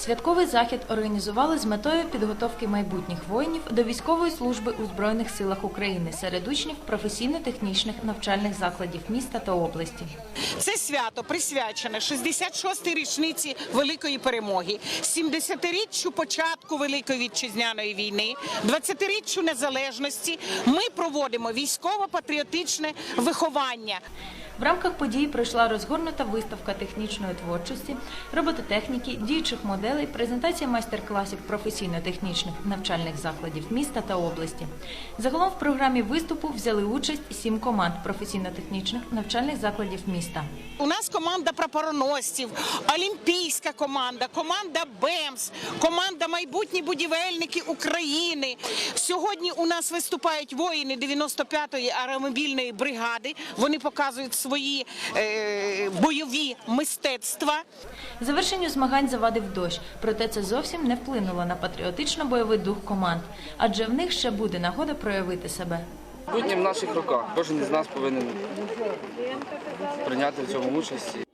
Святковий захід організували з метою підготовки майбутніх воїнів до військової служби у Збройних силах України серед учнів професійно-технічних навчальних закладів міста та області. Це свято присвячене 66-й річниці Великої перемоги, 70-річчю початку Великої вітчизняної війни, 20-річчю незалежності. Ми проводимо військово-патріотичне виховання. В рамках події пройшла розгорнута виставка технічної творчості, робототехніки, діючих моделей, презентація майстер-класів професійно-технічних навчальних закладів міста та області. Загалом в програмі виступу взяли участь сім команд професійно-технічних навчальних закладів міста. У нас команда прапороносців, олімпійська команда, команда БЕМС, команда майбутні будівельники України. Сьогодні у нас виступають воїни 95-ї аеромобільної бригади. Вони показують свої е, бойові мистецтва. Завершенню змагань завадив дощ, проте це зовсім не вплинуло на патріотично-бойовий дух команд, адже в них ще буде нагода проявити себе. Будні в наших руках. Кожен із нас повинен прийняти в цьому участь.